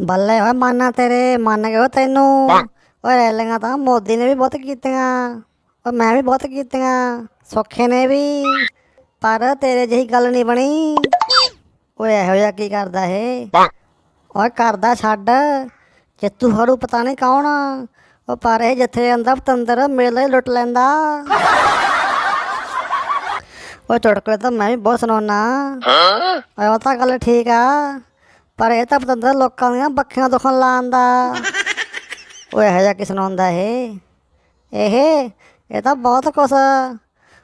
ਬੱਲੇ ਓਏ ਮਾਨਾ ਤੇਰੇ ਮੰਨ ਗਏ ਤੈਨੂੰ। ਓਏ ਰੈਲੀਆਂ ਤਾਂ ਮੋਦੀ ਨੇ ਵੀ ਬਹੁਤ ਕੀਤੀਆਂ। ਓ ਮੈਂ ਵੀ ਬਹੁਤ ਕੀਤੀਆਂ ਸੌਖੇ ਨੇ ਵੀ। ਪਰ ਤੇਰੇ ਜਿਹੀ ਗੱਲ ਨਹੀਂ ਬਣੀ। ਓਏ ਇਹੋ ਜਿਹਾ ਕੀ ਕਰਦਾ ਇਹ? ਓਏ ਕਰਦਾ ਛੱਡ ਚਿੱਤੂ ਹਰੂ ਪਤਾ ਨਹੀਂ ਕੌਣ। ਉਹ ਪਰ ਇਹ ਜਿੱਥੇ ਅੰਦਰ ਪਤੰਦਰ ਮੇਲੇ ਲੁੱਟ ਲੈਂਦਾ। ਓਏ ਚੁਟਕਲੇ ਤਾਂ ਮੈਂ ਵੀ ਬਹੁਤ ਸੁਣਾਉਣਾ ਓਏ ਉਹ ਤਾਂ ਗੱਲ ਠੀਕ ਆ। ਪਰ ਇਹ ਤਾਂ ਪਤੰਦਰ ਲੋਕਾਂ ਦੀਆਂ ਬੱਖੀਆਂ ਦੁਖਣ ਲਾਉਂਦਾ ਓਏ ਇਹੋ ਜਿਹਾ ਕੀ ਸੁਣਾਉਂਦਾ ਇਹ? ਇਹ ਇਹ ਤਾਂ ਬਹੁਤ ਕੁਛ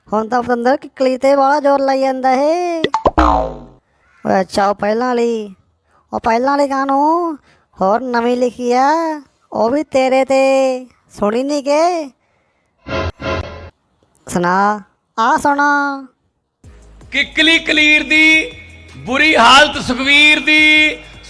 ਹੁਣ ਤਾਂ ਪਤੰਦਰ ਕਿਕਲੀ ਤੇ ਵਾਲਾ ਜ਼ੋਰ ਲਾਈ ਜਾਂਦਾ ਇਹ। ਓਏ ਅੱਛਾ, ਉਹ ਪਹਿਲਾਂ ਵਾਲੀ। ਉਹ ਪਹਿਲਾਂ ਵਾਲੀ ਗਾਣੋ, ਹੋਰ ਨਵੀਂ ਲਿਖੀ ਆ। ਉਹ ਵੀ ਤੇਰੇ ਤੇ। ਸੁਣੀ ਨਹੀਂ ਕਿ? ਸੁਣਾ, ਆ ਸੁਣਾ। ਕਿਕਲੀ ਕਲੀਰ ਦੀ, ਬੁਰੀ ਹਾਲਤ ਸੁਖਵੀਰ ਦੀ।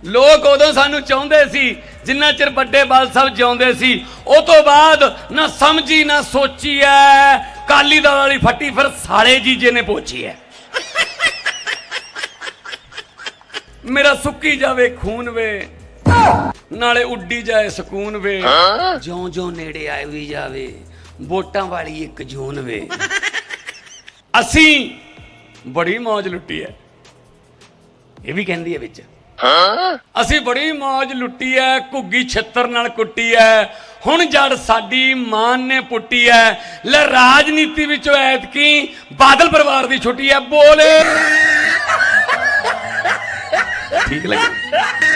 ਲੋਕ ਉਦੋਂ ਸਾਨੂੰ ਚਾਹੁੰਦੇ ਸੀ, ਜਿੰਨਾ ਚਿਰ ਵੱਡੇ ਬਾਲ ਸਾਹਿਬ ਜਿਉਂਦੇ ਸੀ, ਉਹ ਤੋਂ ਬਾਅਦ ਨਾ ਸਮਝੀ, ਨਾ ਸੋਚੀ ਐ। ਕਾਲੀ ਦਲ ਵਾਲੀ ਫੱਟੀ ਫਿਰ ਸਾਲੇ ਜੀਜੇ ਨੇ ਪੋਚੀ ਐ। ਮੇਰਾ ਸੁੱਕੀ ਜਾਵੇ, ਖੂਨ ਵੇ। ਨਾਲੇ ਉੱਡੀ ਜਾਏ, ਸਕੂਨ ਵੇ। ਜਿਉਂ ਜਿਉਂ ਨੇੜੇ ਆਏ ਵੀ ਜਾਵੇ, ਵੋਟਾਂ ਵਾਲੀ ਇੱਕ ਜੂਨ ਵੇ। ਅਸੀਂ ਬੜੀ ਮौज ਲੁੱਟੀ ਐ। ਇਹ ਵੀ ਕਹਿੰਦੀ ਐ ਵਿੱਚ। ਅਸੀਂ ਬੜੀ ਮौज ਲੁੱਟੀ ਐ ਘੁੱਗੀ ਛਿੱਤਰ ਨਾਲ ਕੁੱਟੀ ਐ। ਹੁਣ ਜੜ ਸਾਡੀ ਮਾਨ ਨੇ ਪੁੱਟੀ ਐ। ਲੈ ਰਾਜਨੀਤੀ ਵਿੱਚੋਂ ਐਤਕੀ ਬਾਦਲ ਪਰਿਵਾਰ ਦੀ ਛੁੱਟੀ ਐ ਬੋਲੇ। ਠੀਕ ਲੱਗੀ।